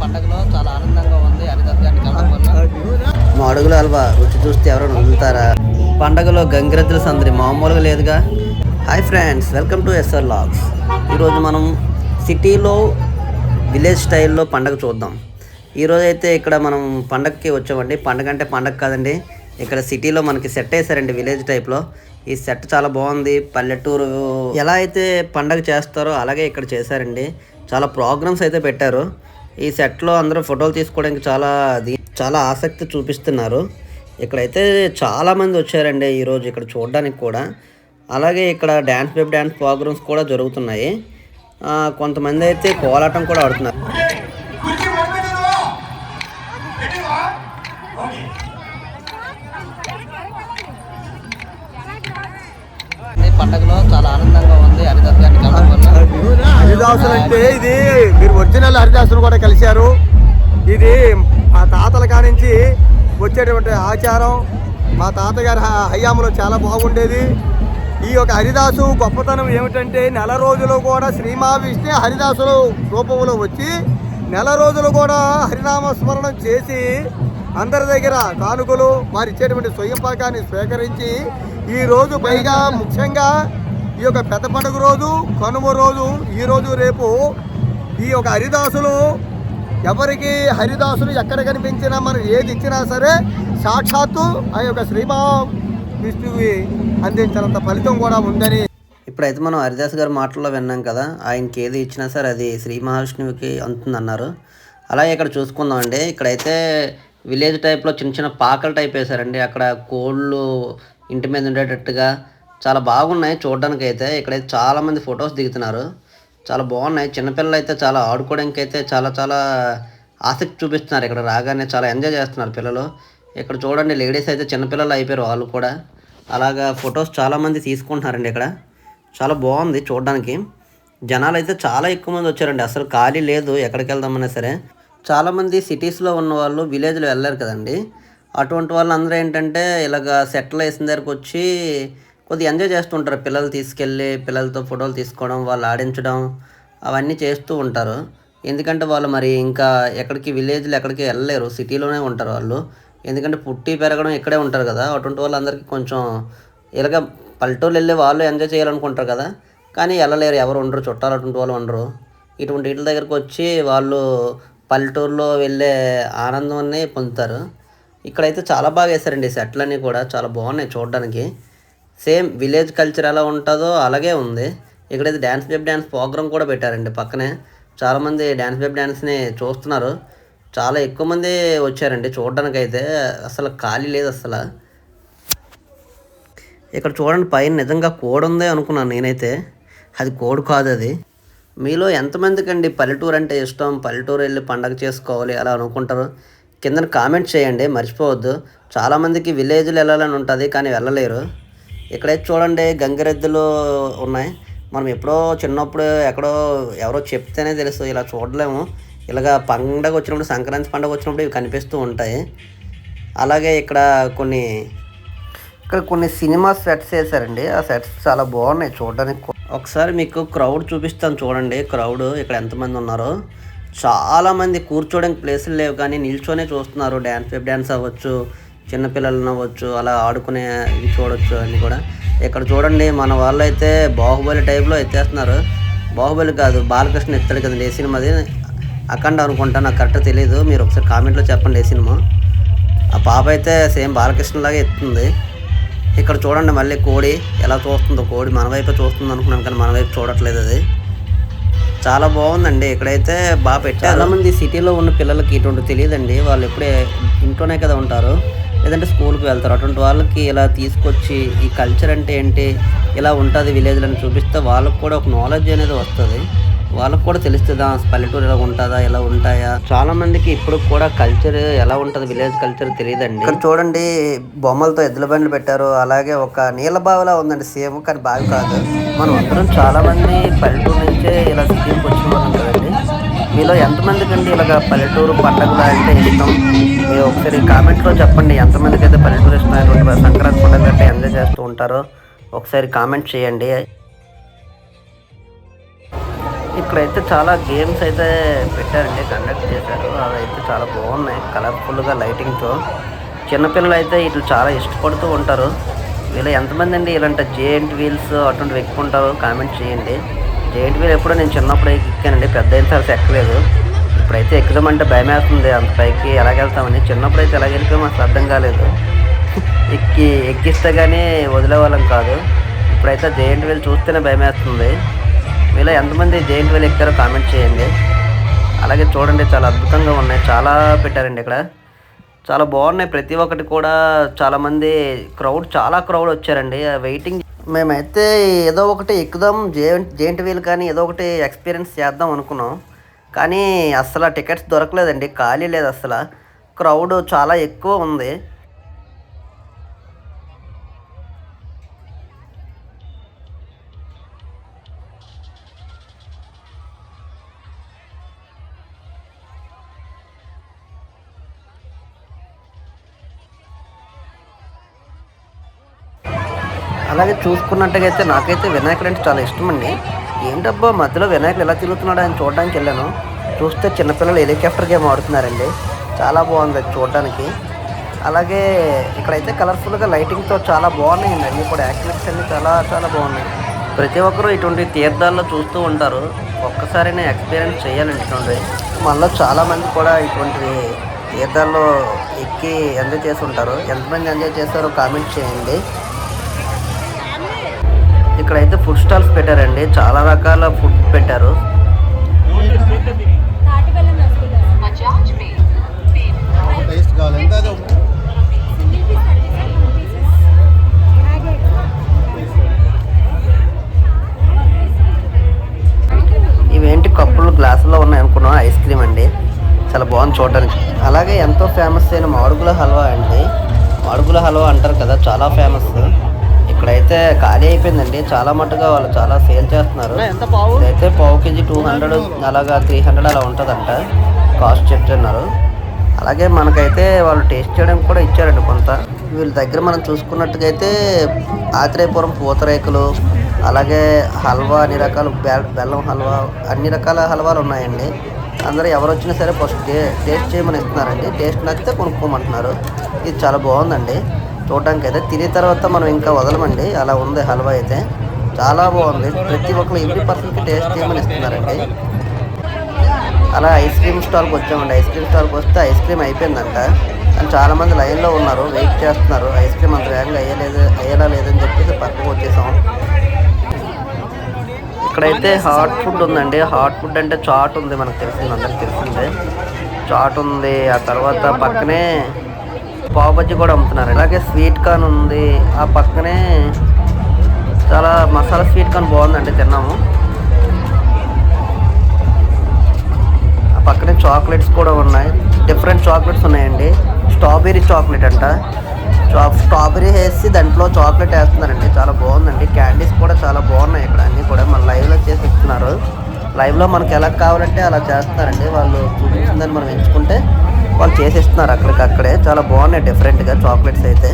పండగలో చాలా ఆనందంగా ఉంది. హరిదత్వానికి వెళ్ళడం వల్ల మాడుగుల హల్వా రుచి చూస్తే ఎవరైనా వదులుతారా పండగలో గంగిరెద్దుల సందడి మామూలుగా లేదుగా. Hi friends welcome to SR logs ఈరోజు మనం సిటీలో విలేజ్ స్టైల్లో పండగ చూద్దాం. ఈరోజు అయితే ఇక్కడ మనం పండగకి వచ్చామండి. పండగ అంటే పండగ కాదండి. ఇక్కడ సిటీలో మనకి సెట్ వేసారండి విలేజ్ టైప్లో ఈ సెట్ చాలా బాగుంది. పల్లెటూరు ఎలా అయితే పండగ చేస్తారో అలాగే ఇక్కడ చేశారండి. చాలా ప్రోగ్రామ్స్ అయితే పెట్టారు. ఈ సెట్లో అందరూ ఫోటోలు తీసుకోవడానికి చాలా అది చాలా ఆసక్తి చూపిస్తున్నారు. ఇక్కడైతే చాలా మంది వచ్చారండి ఈరోజు ఇక్కడ చూడడానికి కూడా. అలాగే ఇక్కడ డ్యాన్స్ వెబ్ డ్యాన్స్ ప్రోగ్రామ్స్ కూడా జరుగుతున్నాయి. కొంతమంది అయితే కోలాటం కూడా ఆడుతున్నారు. పండగలో చాలా ఆనందంగా ఉంది హరిదత్వానికి వెళ్ళడం వల్ల హరిదాసులు అంటే ఇది మీరు ఒరిజినల్ హరిదాసులు కూడా కలిశారు. ఇది మా తాతల కానించి వచ్చేటువంటి ఆచారం. మా తాతగారి హ- హయాంలో చాలా బాగుండేది. ఈ యొక్క హరిదాసు గొప్పతనం ఏమిటంటే నెల రోజులు కూడా శ్రీమహావిష్ణు హరిదాసులు రూపంలో వచ్చి నెల రోజులు కూడా హరినామస్మరణం చేసి అందరి దగ్గర కానుకలు వారు ఇచ్చేటువంటి స్వయం పాకాన్ని స్వీకరించి ఈ రోజు పైగా ముఖ్యంగా ఈ యొక్క పెద్ద పండుగ రోజు కనుమ రోజు ఈ రోజు రేపు ఈ యొక్క హరిదాసులు ఎవరికి హరిదాసులు ఎక్కడ కనిపించినా మనం ఏది ఇచ్చినా సరే సాక్షాత్తు ఆ యొక్క శ్రీమా విష్ణువి అందించినంత ఫలితం కూడా ఉందని. ఇప్పుడైతే మనం హరిదాస్ గారి మాటల్లో విన్నాం కదా ఆయనకి ఏది ఇచ్చినా సరే అది శ్రీ మహావిష్ణువుకి అందుతుందన్నారు అలాగే ఇక్కడ చూసుకుందాం అండి ఇక్కడైతే విలేజ్ టైప్లో చిన్న చిన్న పాకల టైప్ వేశారండి. అక్కడ కోళ్ళు ఇంటి మీద ఉండేటట్టుగా చాలా బాగున్నాయి చూడడానికి అయితే ఇక్కడైతే చాలామంది ఫొటోస్ దిగుతున్నారు. చాలా బాగున్నాయి. చిన్నపిల్లలు అయితే చాలా ఆడుకోవడానికి అయితే చాలా చాలా ఆసక్తి చూపిస్తున్నారు. ఇక్కడ రాగానే చాలా ఎంజాయ్ చేస్తున్నారు పిల్లలు. ఇక్కడ చూడండి లేడీస్ అయితే చిన్నపిల్లలు అయిపోయారు వాళ్ళు కూడా. అలాగా ఫొటోస్ చాలామంది తీసుకుంటున్నారండి ఇక్కడ. చాలా బాగుంది చూడడానికి. జనాలు అయితే చాలా ఎక్కువ మంది వచ్చారండి. అసలు ఖాళీ లేదు. ఎక్కడికి వెళ్దామన్నా సరే. చాలామంది సిటీస్లో ఉన్న వాళ్ళు విలేజ్లో వెళ్ళారు కదండి. అటువంటి వాళ్ళు అందరూ ఏంటంటే ఇలాగ సెటిల్ వేసిన దగ్గరకు వచ్చి కొద్దిగా ఎంజాయ్ చేస్తుంటారు. పిల్లలు తీసుకెళ్ళి పిల్లలతో ఫోటోలు తీసుకోవడం వాళ్ళు ఆడించడం అవన్నీ చేస్తూ ఉంటారు. ఎందుకంటే వాళ్ళు మరి ఇంకా ఎక్కడికి విలేజ్లో ఎక్కడికి వెళ్ళలేరు. సిటీలోనే ఉంటారు వాళ్ళు. ఎందుకంటే పుట్టి పెరగడం ఇక్కడే ఉంటారు కదా. అటువంటి వాళ్ళందరికీ కొంచెం ఇలాగ పల్లెటూరు వెళ్ళే వాళ్ళు ఎంజాయ్ చేయాలనుకుంటారు కదా. కానీ వెళ్ళలేరు. ఎవరు ఉండరు. చుట్టాలు అటువంటి వాళ్ళు ఉండరు. ఇటువంటి వీటి దగ్గరకు వచ్చి వాళ్ళు పల్లెటూరులో వెళ్ళే ఆనందాన్ని పొందుతారు. ఇక్కడైతే చాలా బాగా వేశారండి సెట్లు అన్నీ కూడా. చాలా బాగున్నాయి చూడడానికి. సేమ్ విలేజ్ కల్చర్ ఎలా ఉంటుందో అలాగే ఉంది. ఇక్కడైతే డ్యాన్స్ వెబ్ డ్యాన్స్ ప్రోగ్రామ్ కూడా పెట్టారండి పక్కనే. చాలామంది డ్యాన్స్ వెబ్ డ్యాన్స్ని చూస్తున్నారు. చాలా ఎక్కువ మంది వచ్చారండి చూడడానికి అయితే అసలు ఖాళీ లేదు అసలు. ఇక్కడ చూడండి పైన నిజంగా కోడి ఉంది అనుకున్నాను నేనైతే. అది కోడి కాదు అది. మీలో ఎంతమందికి అండి పల్లెటూరు అంటే ఇష్టం? పల్లెటూరు వెళ్ళి పండగ చేసుకోవాలి అలా అనుకుంటారు? కింద కామెంట్ చేయండి మర్చిపోవద్దు. చాలామందికి విలేజ్లో వెళ్ళాలని ఉంటుంది కానీ వెళ్ళలేరు. ఇక్కడైతే చూడండి గంగిరెద్దులు ఉన్నాయి. మనం ఎప్పుడో చిన్నప్పుడు ఎక్కడో ఎవరో చెప్తేనే తెలుసు ఇలా చూడలేము. ఇలాగ పండగ వచ్చినప్పుడు సంక్రాంతి పండగ వచ్చినప్పుడు ఇవి కనిపిస్తూ ఉంటాయి. అలాగే ఇక్కడ కొన్ని ఇక్కడ కొన్ని సినిమా సెట్స్ వేసారండి ఆ సెట్స్ చాలా బాగున్నాయి చూడడానికి ఒకసారి మీకు క్రౌడ్ చూపిస్తాను చూడండి. క్రౌడ్ ఇక్కడ ఎంతమంది ఉన్నారో. చాలామంది కూర్చోడానికి ప్లేసులు లేవు కానీ నిల్చొనే చూస్తున్నారు. డ్యాన్స్ వెబ్ డ్యాన్స్ అవ్వచ్చు చిన్నపిల్లలు అవ్వచ్చు అలా ఆడుకునే చూడొచ్చు అన్నీ కూడా. ఇక్కడ చూడండి మన వాళ్ళు అయితే బాహుబలి టైప్లో ఎత్తేస్తున్నారు. బాహుబలి కాదు బాలకృష్ణ ఎత్తాడు కదండి ఏ సినిమాది అఖండ అనుకుంటా నాకు కరెక్ట్ తెలియదు మీరు ఒకసారి కామెంట్లో చెప్పండి ఏ సినిమా. ఆ పాప అయితే సేమ్ బాలకృష్ణలాగే ఎత్తుంది. ఇక్కడ చూడండి మళ్ళీ కోడి ఎలా చూస్తుందో కోడి మన వైపు చూస్తుంది అనుకున్నాను కానీ మన వైపు చూడట్లేదు అది. చాలా బాగుందండి ఇక్కడైతే బాగా పెట్టారు. చాలామంది సిటీలో ఉన్న పిల్లలకి ఇటువంటి తెలియదండి. వాళ్ళు ఎప్పుడే ఇంట్లోనే కదా ఉంటారు. లేదంటే స్కూల్కి వెళ్తారు. అటువంటి వాళ్ళకి ఇలా తీసుకొచ్చి ఈ కల్చర్ అంటే ఏంటి ఇలా ఉంటుంది విలేజ్లో అని చూపిస్తే వాళ్ళకి కూడా ఒక నాలెడ్జ్ అనేది వస్తుంది. వాళ్ళకు కూడా తెలుస్తుందా పల్లెటూరు ఎలా ఉంటుందా ఎలా ఉంటాయా? చాలా మందికి ఇప్పుడు కూడా కల్చర్ ఎలా ఉంటుంది విలేజ్ కల్చర్ తెలియదండి. ఇక్కడ చూడండి బొమ్మలతో ఎద్దుల బండ్లు పెట్టారు. అలాగే ఒక నీళ్ళ బావిలా ఉందండి సేమ్ కానీ బావి కాదు. మనం అందరం చాలా మంది పల్లెటూరు నుంచే ఇలా సిటీకి వచ్చిన వాళ్ళం మీలో ఎంతమందికి అండి ఇలాగ పల్లెటూరు పండుగలు అంటే ఇష్టం? మీరు ఒకసారి కామెంట్లో చెప్పండి ఎంతమందికి అయితే పల్లెటూరు ఇష్టమైనటువంటి సంక్రాంతి పండుగ అంటే ఎంజాయ్ చేస్తూ ఉంటారో ఒకసారి కామెంట్ చేయండి. ఇక్కడైతే చాలా గేమ్స్ అయితే పెట్టారండి కండక్ట్ చేశారు. అవి అయితే చాలా బాగున్నాయి కలర్ఫుల్గా లైటింగ్తో. చిన్నపిల్లలు అయితే ఇటు చాలా ఇష్టపడుతూ ఉంటారు. వీళ్ళు ఎంతమంది అండి ఇలాంటి జేఎంట్ వీల్స్ అటువంటివి ఎక్కుంటారు కామెంట్ చేయండి. జేంట్ వీల్ ఎప్పుడో నేను చిన్నప్పుడు ఎక్కానండి పెద్ద అయిన తర్వాత ఎక్కలేదు. ఇప్పుడైతే ఎక్కుదామంటే భయం వేస్తుంది అంత పైకి ఎలాగెళ్తామని. చిన్నప్పుడు అయితే ఎలా వెళ్ళిపోయామో అసలు అర్థం కాలేదు. ఎక్కి ఎక్కిస్తే కానీ వదిలేవాళ్ళం కాదు. ఇప్పుడైతే జేంట్ వీల్ చూస్తేనే భయం వేస్తుంది మీలో ఎంతమంది జేంట్ వీల్ ఎక్కారో కామెంట్ చేయండి. అలాగే చూడండి చాలా అద్భుతంగా ఉన్నాయి. చాలా పెట్టారండి ఇక్కడ. చాలా బాగున్నాయి. ప్రతి ఒక్కటి కూడా చాలామంది క్రౌడ్ చాలా క్రౌడ్ వచ్చారండి. వెయిటింగ్ మేమైతే ఏదో ఒకటి ఎక్కుదాం జెయింట్ జేంట్ వీల్ కానీ ఏదో ఒకటి ఎక్స్పీరియన్స్ చేద్దాం అనుకున్నాం. కానీ అసలు టికెట్స్ దొరకలేదండి ఖాళీ లేదు అసలు క్రౌడ్ చాలా ఎక్కువ ఉంది. అలాగే చూసుకున్నట్టుగా నాకైతే వినాయకుడు అంటే చాలా ఇష్టం అండి ఏంటబ్బా మధ్యలో వినాయకుడు ఎలా తిరుగుతున్నాడు అని చూడడానికి వెళ్ళాను. చూస్తే చిన్నపిల్లలు హెలికాప్టర్ గేమ్ ఆడుతున్నారండి. చాలా బాగుంది అది చూడడానికి. అలాగే ఇక్కడైతే కలర్ఫుల్గా లైటింగ్తో చాలా బాగున్నాయండి. అన్నీ కూడా యాక్టివిటీస్ అన్నీ చాలా చాలా బాగున్నాయి. ప్రతి ఒక్కరూ ఇటువంటి తీర్థాల్లో చూస్తూ ఉంటారు. ఒక్కసారి నేను ఎక్స్పీరియన్స్ చేయాలండి ఇటువంటి. మనలో చాలామంది కూడా ఇటువంటి తీర్థాల్లో ఎక్కి ఎంజాయ్ చేసి ఉంటారు. ఎంతమంది ఎంజాయ్ చేస్తారో కామెంట్ చేయండి. ఇక్కడైతే ఫుడ్ స్టాల్స్ పెట్టారండి. చాలా రకాల ఫుడ్ పెట్టారు. ఇవేంటి కప్పులు గ్లాసుల్లో ఉన్నాయి అనుకున్నాం ఐస్ క్రీమ్ అండి. చాలా బాగుంది చూడడానికి అలాగే ఎంతో ఫేమస్ అయిన మాడుగుల హల్వా అండి. మాడుగుల హల్వా అంటారు కదా చాలా ఫేమస్ ఇక్కడైతే ఖాళీ అయిపోయిందండి. చాలా మట్టుగా వాళ్ళు చాలా సేల్ చేస్తున్నారు. ఎంత పావు? ఇదైతే పావు కేజీ టూ హండ్రెడ్ అలాగా త్రీ హండ్రెడ్ అలా ఉంటుందంట. కాస్ట్ చెప్తున్నారు అలాగే మనకైతే వాళ్ళు టేస్ట్ చేయడానికి కూడా ఇచ్చారండి కొంత. వీళ్ళ దగ్గర మనం చూసుకున్నట్టుగా అయితే ఆత్రేయపురం పూతరేకులు అలాగే హల్వా అన్ని రకాల బెల్లం హల్వా అన్ని రకాల హల్వాలు ఉన్నాయండి. అందరూ ఎవరు వచ్చినా సరే ఫస్ట్ టేస్ట్ చేయమని ఇస్తున్నారండి. టేస్ట్ నచ్చితే కొనుక్కోమంటున్నారు. ఇది చాలా బాగుందండి. చూడడానికి అయితే తినే తర్వాత మనం ఇంకా వదలమండి. అలా ఉంది హల్వా అయితే. చాలా బాగుంది. ప్రతి ఒక్కరు ఎవ్రీ పర్సన్కి టేస్ట్ చేయమని ఇస్తున్నారండి. అలా ఐస్ క్రీమ్ స్టాల్కి వచ్చామండి. ఐస్ క్రీమ్ స్టాల్కి వస్తే ఐస్ క్రీమ్ అయిపోయిందంట. కానీ చాలామంది లైన్లో ఉన్నారు వెయిట్ చేస్తున్నారు. ఐస్ క్రీమ్ అంత వేగంగా అయ్యలేదు అయ్యేలా లేదని చెప్పేసి పక్కకు వచ్చేసాం. ఇక్కడైతే హాట్ ఫుడ్ ఉందండి. హాట్ ఫుడ్ అంటే చాట్ ఉంది మనకు తెలిసింది అందరికి తెలిసిందే. చాట్ ఉంది. ఆ తర్వాత పక్కనే పావు బజ్జీ కూడా అమ్ముతున్నారు. అలాగే స్వీట్ కార్న్ ఉంది. ఆ పక్కనే చాలా మసాలా స్వీట్ కార్న్ బాగుందండి తిన్నాము. ఆ పక్కనే చాక్లెట్స్ కూడా ఉన్నాయి. డిఫరెంట్ చాక్లెట్స్ ఉన్నాయండి. స్ట్రాబెరీ చాక్లెట్ అంట. చా- స్ట్రాబెరీ వేసి దాంట్లో చాక్లెట్ వేస్తున్నారండి. చాలా బాగుందండి. క్యాండీస్ కూడా చాలా బాగున్నాయి ఇక్కడ. అన్నీ కూడా మన లైవ్లో చేసి ఇస్తున్నారు. లైవ్లో మనకి ఎలా కావాలంటే అలా చేస్తున్నారండి. వాళ్ళు చూపించిందని మనం ఎంచుకుంటే వాళ్ళు చేసి ఇస్తున్నారు అక్కడికక్కడే. చాలా బాగున్నాయి డిఫరెంట్గా చాక్లెట్స్ అయితే.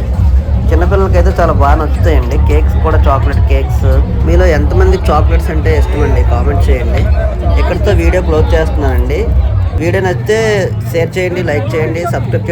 చిన్నపిల్లలకి అయితే చాలా బాగా నచ్చుతాయండి. కేక్స్ కూడా చాక్లెట్ కేక్స్ మీలో ఎంతమంది చాక్లెట్స్ అంటే ఇష్టమండి కామెంట్ చేయండి. ఇక్కడితో వీడియో క్లోజ్ చేస్తున్నానండి. వీడియో నచ్చితే షేర్ చేయండి లైక్ చేయండి సబ్స్క్రైబ్